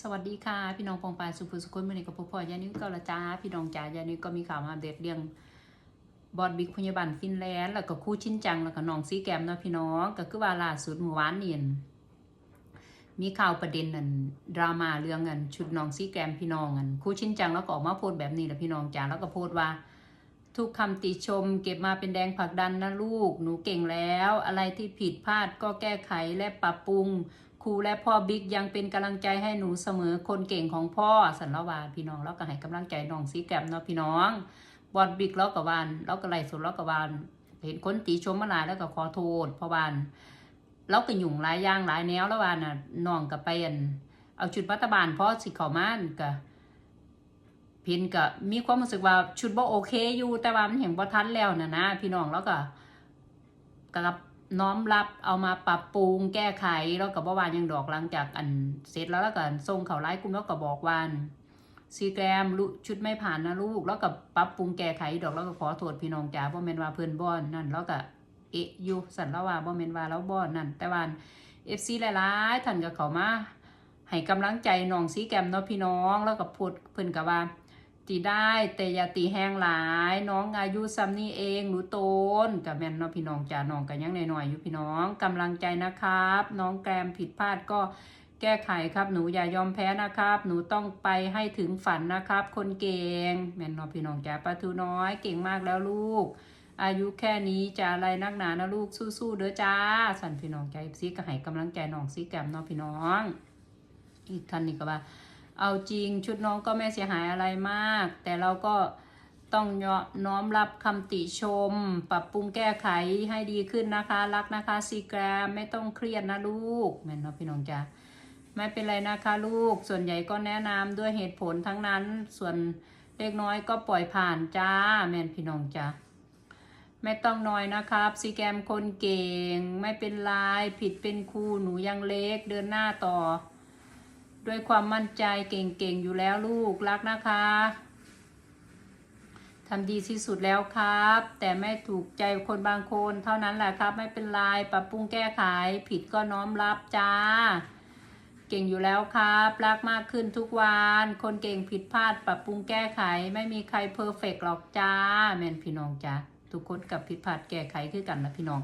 สวัสดีค่ะ พี่น้องปองปายสุภสุคนเมื่อนี้กับพ่อพ่อยานิวก็ละจ้าพี่น้องจ๋ายานิวก็มีข่าวมาอัปเดตเรื่องบอดบิ๊กพยาบาลฟินแลนด์แล้วก็คู่ชิ้นจังแล้วก็น้องซีแกมเนาะพี่น้องก็คือว่าล่าสุดเมื่อวานนี่มีข่าวประเด็นนั่นดราม่าเรื่องเงินชุดน้องซีแกมพี่น้องกันคู่ชิ้นจังแล้วก็ออกมาโพสแบบนี้แหละพี่น้องจ๋าแล้วก็โพสว่าทุกคำติชมเก็บมาเป็นแดงผักดันนะลูก หนูเก่งแล้ว อะไรที่ผิดพลาดก็แก้ไขและปรับปรุง รูและพ่อบิ๊กยังเป็นกำลังใจให้หนูเสมอคนเก่งของพ่อสันละวาพี่น้องแล้วก็ให้กำลังใจน้องซีแกรมเนาะพี่น้องบอดบิ๊กแล้วก็วานแล้วก็ไล่สดแล้วก็วานเห็นคนตีชมมาหลายแล้วก็ขอโทษพราะวานเราก็หยุ่งหลายย่างหลายแนวแล้ววานน่ะน้องกับไปอันเอาชุดรัฐบาลพราะสิเขามานก็พินก็มีความรู้สึกว่าชุดบ่โอเคอยู่แต่ว่ามันเห็นบ่ทันแล้วนะนะพี่น้องแล้วก็กับ น้อมรับเอามาปรับปรุงแก้ไขแล้วก็บ่ว่าหยังดอกหลังจากอันเสร็จแล้วแล้วก็ส่งเขาไลฟ์กลุ่มแล้วก็บอกว่าซีแกรมลูกชุดไม่ผ่านนะลูก แล้วก็ปรับปรุงแก้ไขดอกแล้วก็ขอโทษพี่น้องจ๋าบ่แม่นว่าเพิ่นบ่นั่นแล้วก็เอะอยู่สันล้วว่าบ่แม่นว่าแล้วบ่นั่น แต่ว่า FC หลายๆท่านก็เข้ามาให้กำลังใจน้องซีแกรมเนาะพี่น้องแล้วก็พูดเพิ่นก็ว่า ตีได้แต่อย่าตีแห้งหลาย น้องอายุซ้ำนี่เองหนูโตนกับแม่นเนาะพี่น้องจ้าน้องกันยังหน่อยๆอยู่พี่น้องกำลังใจนะครับ น้องแกรมผิดพลาดก็แก้ไขครับหนูอย่ายอมแพ้นะครับ หนูต้องไปให้ถึงฝันนะครับ คนเก่งแม่นเนาะพี่น้องจ้าปลาทูน้อยเก่งมากแล้วลูก อายุแค่นี้จะอะไรนักหนานะลูกสู้ๆเด้อจ้าสันพี่น้องใจซีก็ให้กำลังใจน้องซีแกรมเนาะพี่น้อง อีกท่านนี่ก็ว่า เอาจริงชุดน้องก็ไม่เสียหายอะไรมาก แต่เราก็ต้องยอน้อมรับคำติชม ปรับปรุงแก้ไขให้ดีขึ้นนะคะ รักนะคะซีแกรมไม่ต้องเครียดนะลูกแม่นเนาะพี่น้องจ้าไม่เป็นไรนะคะลูกส่วนใหญ่ก็แนะนำด้วยเหตุผลทั้งนั้น ส่วนเล็กน้อยก็ปล่อยผ่านจ้าแม่นพี่น้องจ้าไม่ต้องน้อยนะครับซีแกรมคนเก่ง ไม่เป็นไรผิดเป็นครูหนูยังเล็กเดินหน้าต่อ ด้วยความมั่นใจเก่งๆอยู่แล้วลูกรักนะคะทำดีที่สุดแล้วครับ แต่ไม่ถูกใจคนบางคนเท่านั้นแหละครับ ไม่เป็นไรปรับปรุงแก้ไขผิดก็น้อมรับจ้า เก่งอยู่แล้วครับ รักมากขึ้นทุกวัน คนเก่งผิดพลาดปรับปรุงแก้ไข ไม่มีใครเพอร์เฟกหรอกจ้า แมนพี่น้องจ้าทุกคนกับผิดพลาดแก้ไขคือกันนะพี่น้อง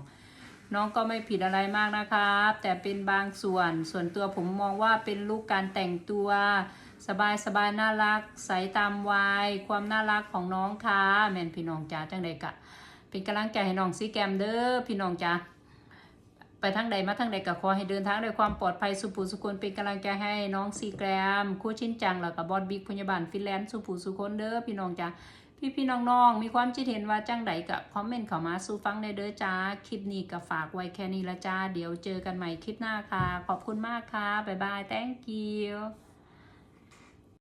น้องก็ไม่ผิดอะไรมากนะครับ แต่เป็นบางส่วน ส่วนตัวผมมองว่าเป็นลูกการแต่งตัว สบายสบายน่ารักใสตามวัยความน่ารักของน้องค่ะแมนพี่น้องจ้าจังใดกะ เป็นกำลังใจให้น้องซีแกมเด้อพี่น้องจ้าไปทางใดมาทางใดก็ขอให้เดินทางด้วยความปลอดภัยสุภูสุคนเป็นกำลังใจให้น้องซีแกรมคู่ชินจังแล้วก็บอดบิ๊กพยาบาลฟินแลนด์สุภูสุคนเด้อพี่น้องจ้า พี่พี่น้องๆ มีความคิดเห็นว่าจังใดกับคอมเมนต์เข้ามาสู่ฟังในเด้อจ้า คลิปนี้ก็ฝากไว้แค่นี้ละจ้า เดี๋ยวเจอกันใหม่คลิปหน้าค่ะ ขอบคุณมากค่ะ บ๊ายบาย thank you